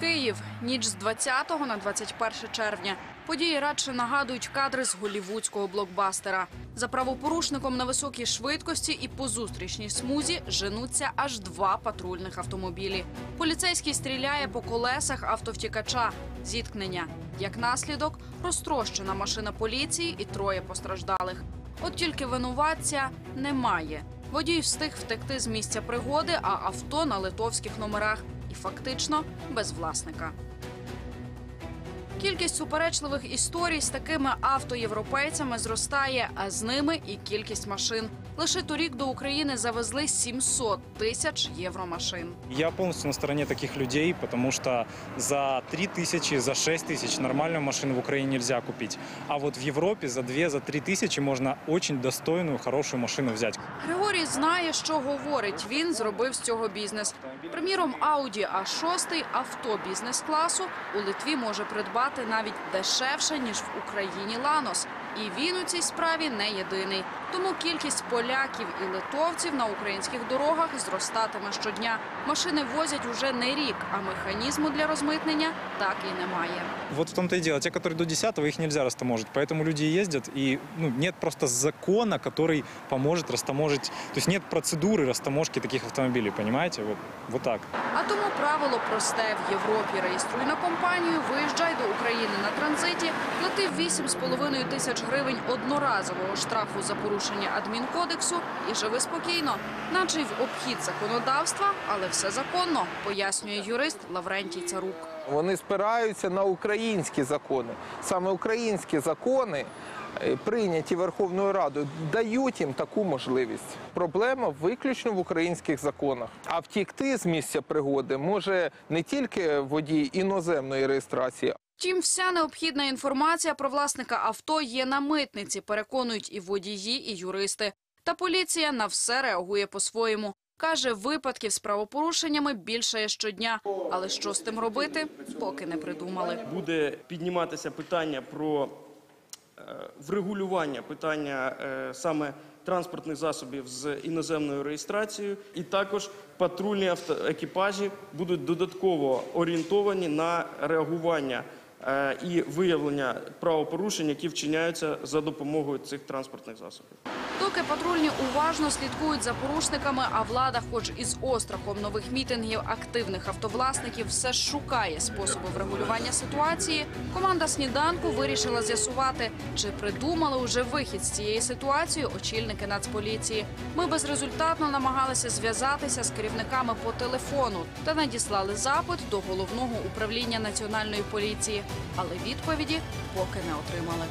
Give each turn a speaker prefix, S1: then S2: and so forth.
S1: Київ. Ніч з 20 на 21 червня. Події радше нагадують кадри з голівудського блокбастера. За правопорушником на високій швидкості і по зустрічній смузі женуться аж два патрульних автомобілі. Поліцейський стріляє по колесах автовтікача. Зіткнення. Як наслідок, розтрощена машина поліції і троє постраждалих. От тільки винуватця немає. Водій встиг втекти з місця пригоди, а авто на литовських номерах фактично без власника. Кількість суперечливих історій з такими автоєвропейцями зростає, а з ними і кількість машин. Лише торік до України завезли 700 тисяч євромашин.
S2: Я полностью на стороне таких людей, потому что за 3 тысячи, за 6 тысяч нормальную машину в Украине нельзя купить. А вот в Европе за 2, за 3 тысячи можно очень достойную, хорошую машину взять.
S1: Григорій знає, що говорить. Він зробив з цього бізнес. Приміром, Audi A6 авто бізнес-класу у Литві може придбати навіть дешевше ніж в Україні Ланос. І він у цій справі не єдиний. Тому кількість поляків і литовців на українських дорогах зростатиме щодня. Машини возять уже не рік, а механізму для розмитнення так і немає.
S2: Вот в том-то и дело. Те, которые до 10 их нельзя растаможить. Поэтому люди ездят, и ну, нет просто закона, который поможет растаможить. То есть нет процедуры растаможки таких автомобилей, понимаете? Вот, вот так.
S1: А тому правило просте в Європі. Реєструй на компанію, виїжджай до України на транзиті, плати 8,5 тисяч гривень одноразового штрафу за порушення адмінкодексу і живи спокійно, наче й в обхід законодавства, але все законно, пояснює юрист Лаврентій Царук.
S3: Вони спираються на українські закони. Саме українські закони, е, прийняті Верховною Радою, дають їм таку можливість. Проблема виключно в українських законах. А втікти з місця пригоди може не тільки водій іноземної реєстрації,
S1: Втім, вся необхідна інформація про власника авто є на митниці, переконують і водії, і юристи. Та поліція на все реагує по-своєму. Каже, випадків з правопорушеннями більше щодня. Але що з тим робити, поки не придумали.
S4: буде підніматися питання про е, врегулювання питання е, саме транспортних засобів з іноземною реєстрацією, і також патрульні автоекіпажі будуть додатково орієнтовані на реагування і виявлення правопорушень, які вчиняються за допомогою цих транспортних засобів.
S1: Доки патрульні уважно слідкують за порушниками, а влада, хоч із острахом нових мітингів активних автовласників, все шукає способи врегулювання ситуації. Команда сніданку вирішила з'ясувати, чи придумали уже вихід з цієї ситуації очільники Нацполіції. Ми безрезультатно намагалися зв'язатися з керівниками по телефону та надіслали запит до головного управління національної поліції, але відповіді поки не отримали.